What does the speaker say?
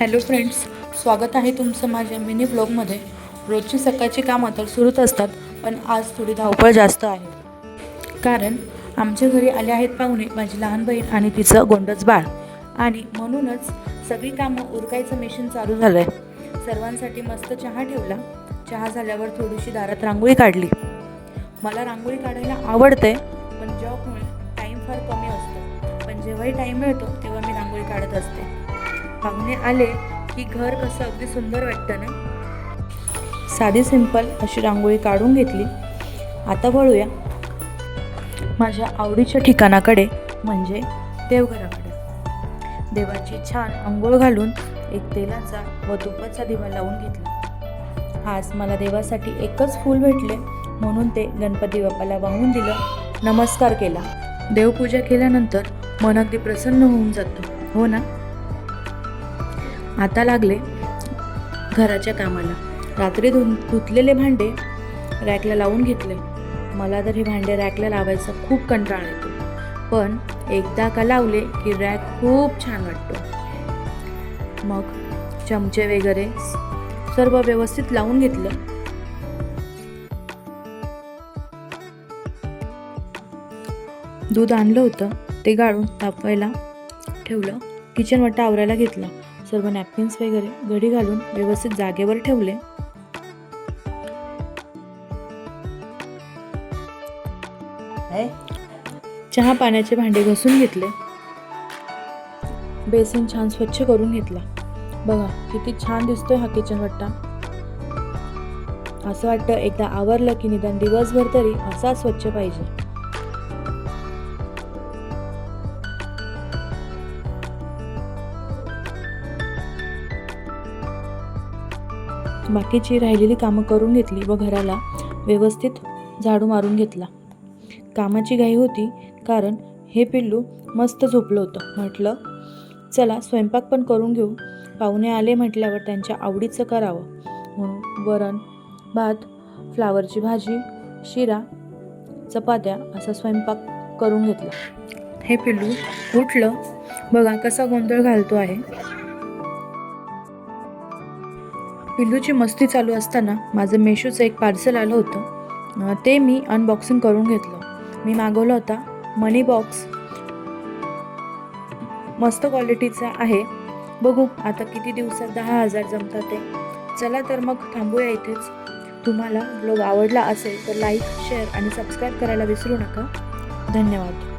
Hello friends स्वागत आहे तुमचं माझ्या मिनी ब्लॉगमध्ये. रोजची सकाळची कामं तर सुरूच असतात पण आज थोडी धावपळ जास्त आहे. कारण आमच्या घरी आले आहेत पाहुणे माझी लहान बहीण आणि तिचं गोंडच बाळ. आणि म्हणूनच सगळी कामं उरकायचं मिशन चालू झालं आहे सर्वांसाठी मस्त चहा ठेवला. चहा झाल्यावर थोडीशी दारात रांगोळी काढली. मला रांगोळी काढायला आवडते पण जॉबमुळे टाईम फार कमी असतो. पण जेव्हाही टाईम मिळतो तेव्हा मी रांगोळी काढत असते. पाहुणे आले की घर कसं अगदी सुंदर वाटतं ना? साधी सिंपल अशी रांगोळी काढून घेतली. आता वळूया. माझ्या आवडीच्या ठिकाणाकडे म्हणजे देवघराकडे. देवाची छान आंघोळ घालून एक तेलाचा व तुपाचा दिवा लावून घेतला. आज मला देवासाठी एकच फूल भेटले म्हणून ते गणपती बाप्पाला वाहून दिलं नमस्कार केला. देवपूजा केल्यानंतर मन अगदी प्रसन्न होऊन जातं. हो ना? आता लागले घराच्या कामाला. रात्री धु धुतलेले भांडे रॅकला लावून घेतले. मला तर हे भांडे रॅकला लावायचा खूप कंटाळा येतो. पण एकदा का लावले की रॅक खूप छान वाटतो. मग चमचे वगैरे सर्व व्यवस्थित लावून घेतलं. दूध आणलं होतं ते गाळून तापवायला ठेवलं. किचन वाटा आवरायला घेतला. सर्व नॅपकिन्स वगैरे घडी घालून व्यवस्थित जागेवर ठेवले. चहा पाण्याचे भांडे घासून घेतले. बेसिन छान स्वच्छ करून घेतला. बघा किती छान दिसतोय हा किचन वट्टा असं वाटतं एकदा आवरलं की निदान दिवसभर तरी असा स्वच्छ पाहिजे. बाकीची राहिलेली कामं करून घेतली व घराला व्यवस्थित झाडू मारून घेतला. कामाची घाई होती कारण हे पिल्लू मस्त झोपलं होतं. म्हटलं चला स्वयंपाक पण करून घेऊ. पाहुणे आले म्हटल्यावर त्यांच्या आवडीचं करावं. म्हणून वरण भात फ्लावरची भाजी शिरा चपात्या असा स्वयंपाक करून घेतला. हे पिल्लू उठलं. बघा कसा गोंधळ घालतो आहे. पिल्लूची मस्ती चालू असताना माझं मेशोचं एक पार्सल आलं होतं. ते मी अनबॉक्सिंग करून घेतलं. मी मागवला होता मनी बॉक्स मस्त क्वालिटीचा आहे. बघू आता किती दिवसात दहा हजार जमतात ते. चला तर मग थांबूया इथेच. तुम्हाला ब्लॉग आवडला असेल तर लाईक शेअर आणि सबस्क्राईब करायला विसरू नका. धन्यवाद.